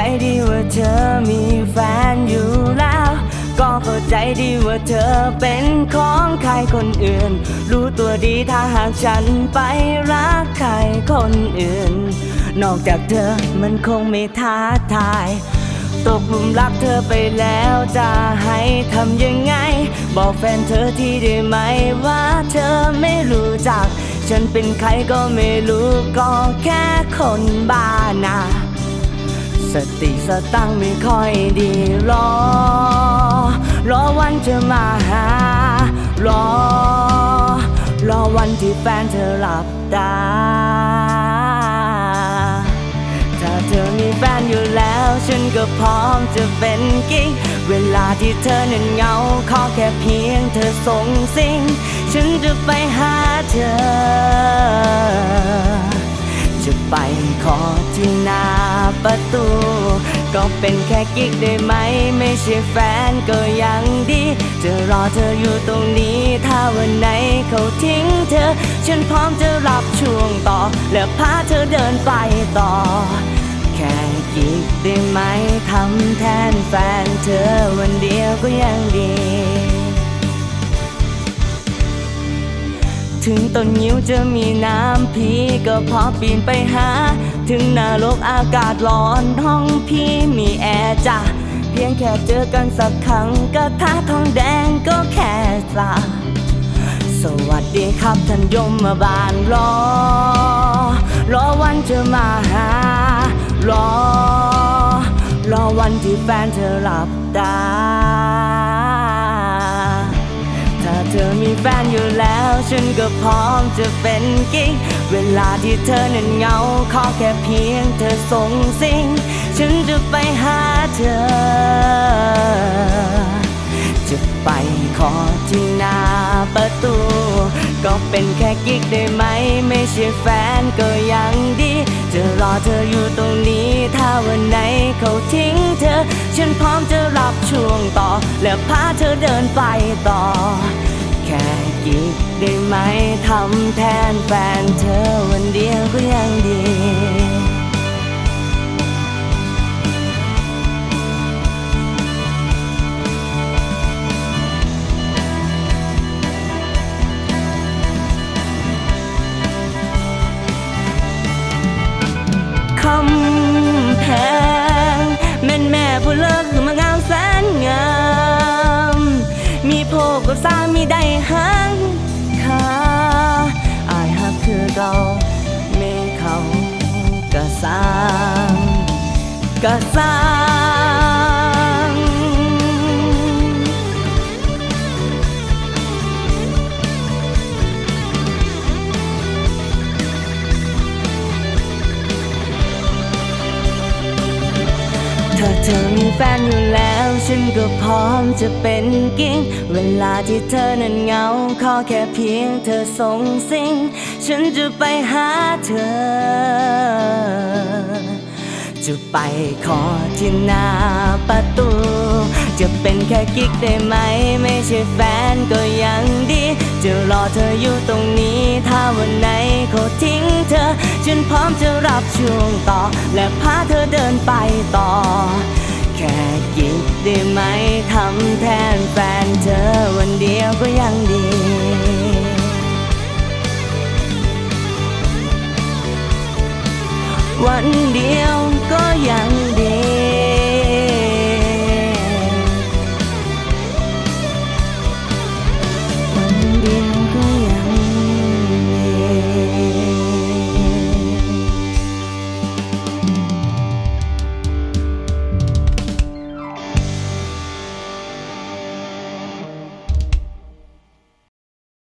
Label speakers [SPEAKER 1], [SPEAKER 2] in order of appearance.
[SPEAKER 1] ใจดีว่าเธอมีแฟนอยู่แล้ว ก็เข้าใจดีว่าเธอเป็นของใครคนอื่น รู้ตัวดีถ้าหากฉันไปรักใครคนอื่น นอกจากเธอมันคงไม่ท้าทาย ตกหลุมรักเธอไปแล้วจะให้ทำยังไง บอกแฟนเธอที่ได้ไหมว่าเธอไม่รู้จัก ฉันเป็นใครก็ไม่รู้ก็แค่คนบ้านา สติสตังไม่ค่อยดีรอ รอวันจะมาหา รอ รอวันที่แฟนเธอหลับตา ถ้าเธอมีแฟนอยู่แล้ว ฉันก็พร้อมจะเป็นกิ๊กเวลาที่เธอนั้นเหงา ขอแค่เพียงเธอส่งสิ่ง ฉันจะไปหาเธอ จะไปขอที่หน้าประตู เป็นแค่กิ๊กได้ไหม ไม่ใช่แฟนก็ยังดี จะรอเธออยู่ตรงนี้ ถ้าวันไหนเขาทิ้งเธอ ฉันพร้อมจะรับช่วงต่อ และพาเธอเดินไปต่อ แค่กิ๊กได้ไหมทำแทนแฟนเธอวันเดียวก็ยังดี ถึงต้นยิ้วจะมีน้ำพีก็พอปีนไปหา ถึงนรกอากาศร้อนห้องพี่มีแอร์จ้ะเพียงแค่เจอกันสักครั้งกระทะทองแดงก็แค่สาสวัสดีครับท่านยมมาบาลรอ รอวันจะมาหา รอ รอวันที่แฟนเธอหลับตาถ้า ฉันก็พร้อมจะเป็นกิ๊กเวลาที่เธอนั้นเหงา ขอแค่เพียงเธอส่งสิ่ง ฉันจะไปหาเธอ จะไปขอที่หน้าประตู ก็เป็นแค่กิ๊กได้ไหม ไม่ใช่แฟนก็ยังดี จะรอเธออยู่ตรงนี้ ถ้าวันไหนเขาทิ้งเธอ ฉันพร้อมจะรับช่วงต่อ และพาเธอเดินไปต่อ แค่กิ๊กได้ไหมทำแทนแฟนเธอวัน หังขาอายหักคือเก่าไม่เขากะสร้างกะสร้าง ธอมีแฟนอยู่แล้ว ฉันก็พร้อมจะเป็นกิ๊กเวลาที่เธอนั้นเหงา ขอแค่เพียงเธอส่งสิ่ง ฉันจะไปหาเธอ จะไปขอที่หน้าประตู จะเป็นแค่กิ๊กได้ไหม ไม่ใช่แฟนก็ยังดี จะรอเธออยู่ตรงนี้ ถ้าวันไหนเขาทิ้งเธอ ฉันพร้อมจะรับช่วงต่อ และพาเธอเดินไปต่อ แค่กิ๊กได้ไหมทำแทนแฟนเธอวันเดียวก็ยังดีวันเดียวก็ยัง